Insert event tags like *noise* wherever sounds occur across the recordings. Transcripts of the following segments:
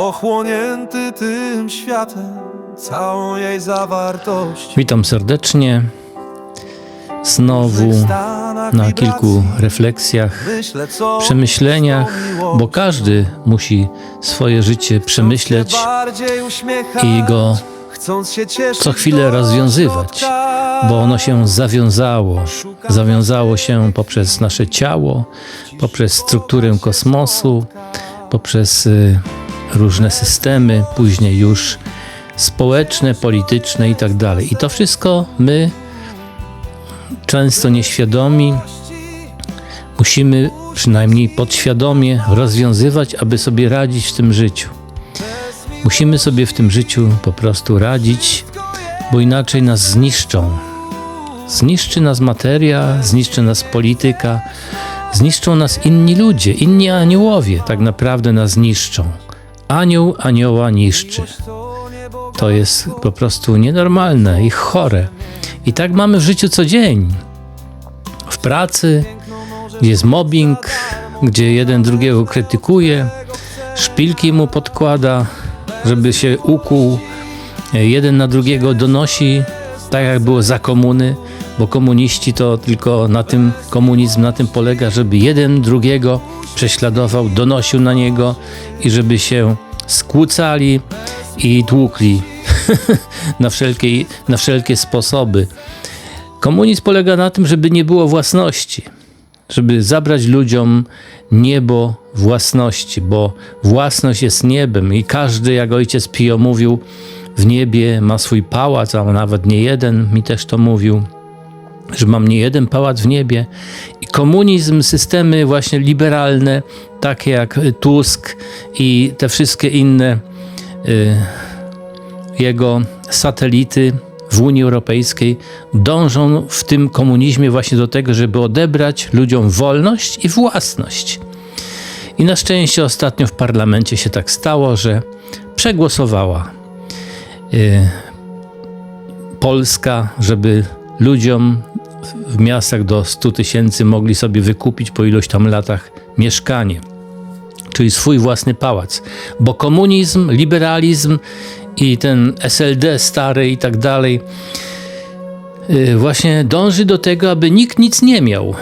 Pochłonięty tym światem, całą jej zawartość. Witam serdecznie. Znowu na kilku refleksjach, przemyśleniach, bo każdy musi swoje życie przemyśleć i go co chwilę rozwiązywać, bo ono się zawiązało. Zawiązało się poprzez nasze ciało, poprzez strukturę kosmosu, poprzez y, różne systemy, później już społeczne, polityczne i tak dalej. I to wszystko my, często nieświadomi, musimy przynajmniej podświadomie rozwiązywać, aby sobie radzić w tym życiu. Musimy sobie w tym życiu po prostu radzić, bo inaczej nas zniszczą. Zniszczy nas materia, zniszczy nas polityka, zniszczą nas inni ludzie, inni aniołowie tak naprawdę nas niszczą. Anioł anioła niszczy. To jest po prostu nienormalne i chore. I tak mamy w życiu co dzień. W pracy, gdzie jest mobbing, gdzie jeden drugiego krytykuje, szpilki mu podkłada, żeby się ukuł, jeden na drugiego donosi, tak jak było za komuny, bo komuniści to tylko na tym, komunizm na tym polega, żeby jeden drugiego prześladował, donosił na niego i żeby się skłócali i tłukli *laughs* na, wszelkie, na wszelkie sposoby. Komunizm polega na tym, żeby nie było własności, żeby zabrać ludziom niebo własności, bo własność jest niebem i każdy, jak ojciec Pio mówił, w niebie ma swój pałac, a nawet nie jeden, mi też to mówił, że mam nie jeden pałac w niebie. I komunizm, systemy właśnie liberalne, takie jak Tusk i te wszystkie inne y, jego satelity w Unii Europejskiej dążą w tym komunizmie właśnie do tego, żeby odebrać ludziom wolność i własność. I na szczęście ostatnio w parlamencie się tak stało, że przegłosowała y, Polska, żeby ludziom w miastach do 100 tysięcy mogli sobie wykupić po ilość tam latach mieszkanie, czyli swój własny pałac. Bo komunizm, liberalizm i ten SLD stary i tak dalej y, właśnie dąży do tego, aby nikt nic nie miał.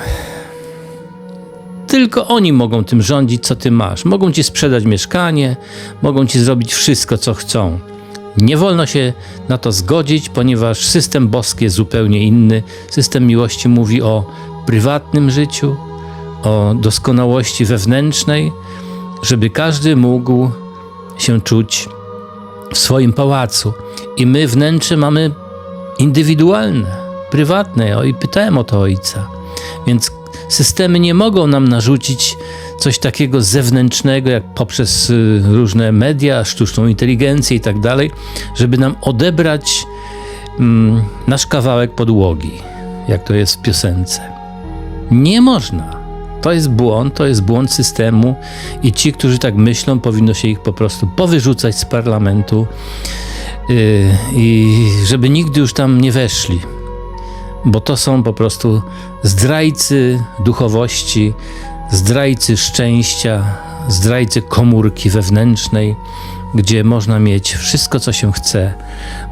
Tylko oni mogą tym rządzić, co ty masz. Mogą ci sprzedać mieszkanie, mogą ci zrobić wszystko, co chcą. Nie wolno się na to zgodzić, ponieważ system boski jest zupełnie inny. System miłości mówi o prywatnym życiu, o doskonałości wewnętrznej, żeby każdy mógł się czuć w swoim pałacu. I my wnętrze mamy indywidualne, prywatne. I pytałem o to ojca. Więc systemy nie mogą nam narzucić coś takiego zewnętrznego, jak poprzez y, różne media, sztuczną inteligencję i tak dalej, żeby nam odebrać mm, nasz kawałek podłogi, jak to jest w piosence. Nie można. To jest błąd, to jest błąd systemu i ci, którzy tak myślą, powinno się ich po prostu powyrzucać z parlamentu yy, i żeby nigdy już tam nie weszli, bo to są po prostu zdrajcy duchowości, zdrajcy szczęścia, zdrajcy komórki wewnętrznej, gdzie można mieć wszystko, co się chce,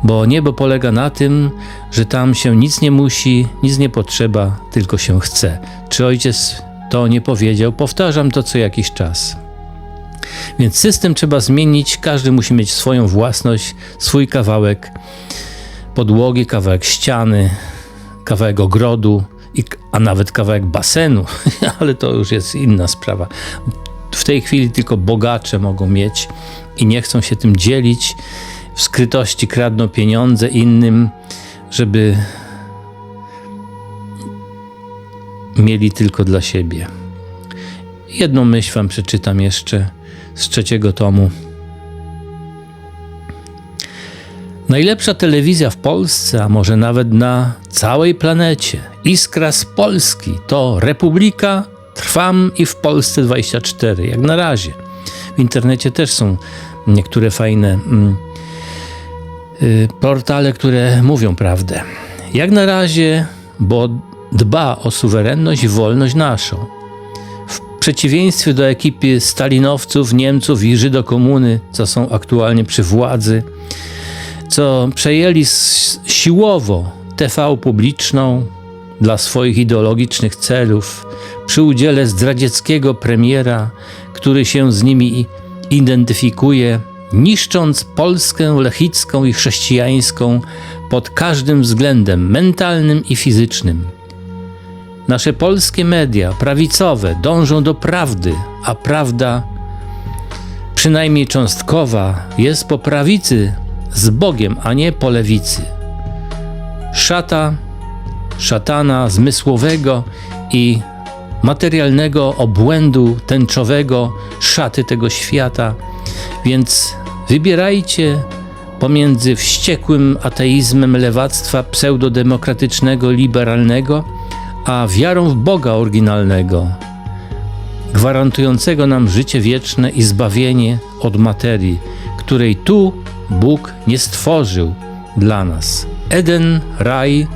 bo niebo polega na tym, że tam się nic nie musi, nic nie potrzeba, tylko się chce. Czy ojciec to nie powiedział? Powtarzam to co jakiś czas. Więc system trzeba zmienić, każdy musi mieć swoją własność, swój kawałek podłogi, kawałek ściany, kawałek ogrodu, i, a nawet kawałek basenu, *laughs* ale to już jest inna sprawa. W tej chwili tylko bogacze mogą mieć i nie chcą się tym dzielić. W skrytości kradną pieniądze innym, żeby mieli tylko dla siebie. Jedną myśl wam przeczytam jeszcze z trzeciego tomu. Najlepsza telewizja w Polsce, a może nawet na całej planecie, Iskra z Polski, to Republika, Trwam i w Polsce 24, jak na razie. W internecie też są niektóre fajne mm, y, portale, które mówią prawdę. Jak na razie, bo dba o suwerenność i wolność naszą. W przeciwieństwie do ekipy stalinowców, Niemców i Żydokomuny, co są aktualnie przy władzy, co przejęli siłowo TV publiczną dla swoich ideologicznych celów, przy udziale zdradzieckiego premiera, który się z nimi identyfikuje, niszcząc Polskę lechicką i chrześcijańską pod każdym względem mentalnym i fizycznym. Nasze polskie media prawicowe dążą do prawdy, a prawda, przynajmniej cząstkowa, jest po prawicy z Bogiem, a nie po lewicy. Szata, szatana zmysłowego i materialnego obłędu tęczowego, szaty tego świata. Więc wybierajcie pomiędzy wściekłym ateizmem lewactwa pseudodemokratycznego, liberalnego, a wiarą w Boga oryginalnego, gwarantującego nam życie wieczne i zbawienie od materii, której tu Bóg nie stworzył dla nas. Eden, raj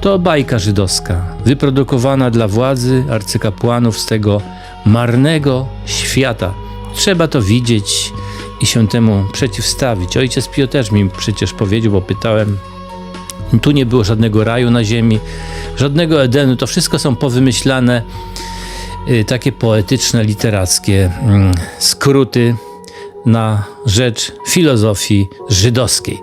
to bajka żydowska, wyprodukowana dla władzy arcykapłanów z tego marnego świata. Trzeba to widzieć i się temu przeciwstawić. Ojciec Pio też mi przecież powiedział, bo pytałem, tu nie było żadnego raju na ziemi, żadnego Edenu. To wszystko są powymyślane y, takie poetyczne, literackie mm, skróty na rzecz filozofii żydowskiej.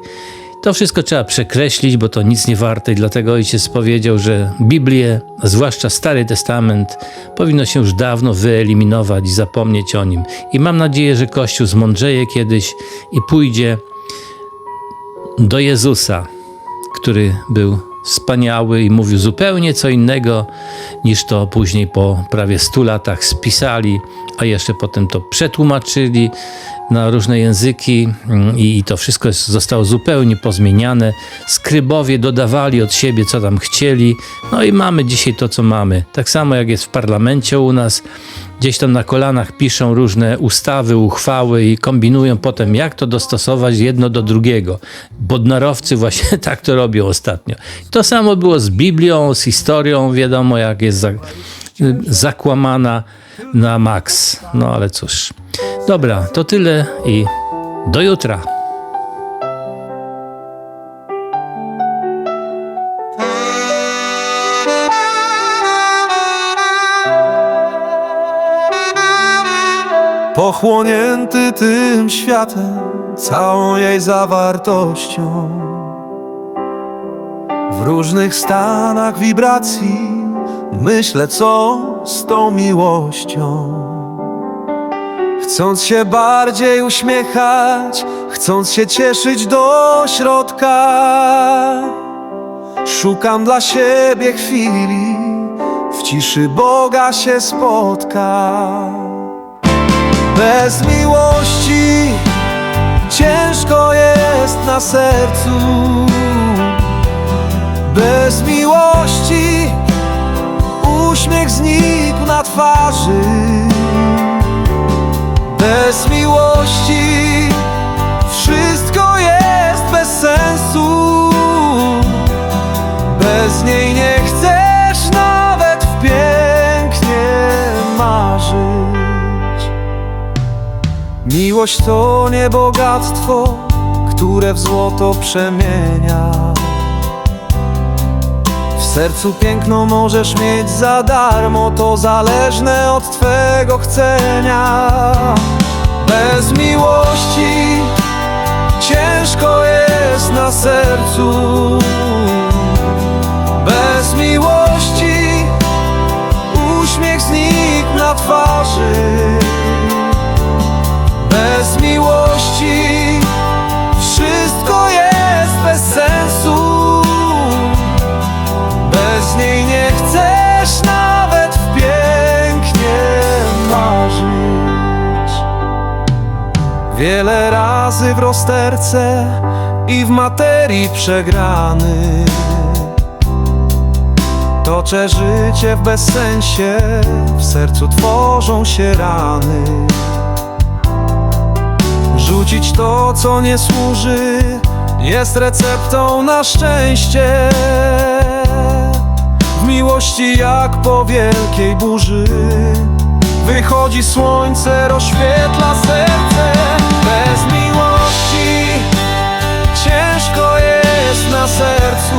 To wszystko trzeba przekreślić, bo to nic nie warte i dlatego ojciec powiedział, że Biblię, zwłaszcza Stary Testament, powinno się już dawno wyeliminować i zapomnieć o nim. I mam nadzieję, że Kościół zmądrzeje kiedyś i pójdzie do Jezusa, który był wspaniały i mówił zupełnie co innego niż to później po prawie 100 latach spisali, a jeszcze potem to przetłumaczyli na różne języki mm, i to wszystko zostało zupełnie pozmieniane. Skrybowie dodawali od siebie, co tam chcieli. No i mamy dzisiaj to, co mamy. Tak samo jak jest w parlamencie u nas. Gdzieś tam na kolanach piszą różne ustawy, uchwały i kombinują potem, jak to dostosować jedno do drugiego. Bodnarowcy właśnie *laughs* tak to robią ostatnio. To samo było z Biblią, z historią, wiadomo jak jest za, zakłamana na maks. No ale cóż. Dobra, to tyle i do jutra. Pochłonięty tym światem, całą jej zawartością. W różnych stanach wibracji myślę, co z tą miłością. Chcąc się bardziej uśmiechać, chcąc się cieszyć do środka, szukam dla siebie chwili, w ciszy Boga się spotka. Bez miłości ciężko jest na sercu. Bez miłości uśmiech znikł twarzy. Bez miłości wszystko jest bez sensu. Bez niej nie chcesz nawet w pięknie marzyć. Miłość to nie bogactwo, które w złoto przemienia. W sercu piękno możesz mieć za darmo, to zależne od Twego chcenia. Bez miłości ciężko jest na sercu. Bez miłości uśmiech znikł na twarzy. Chcesz nawet w pięknie marzyć. Wiele razy w rozterce i w materii przegrany. Toczę życie w bezsensie, w sercu tworzą się rany. Rzucić to, co nie służy, jest receptą na szczęście. W miłości jak po wielkiej burzy Wychodzi słońce, rozświetla serce. Bez miłości ciężko jest na sercu.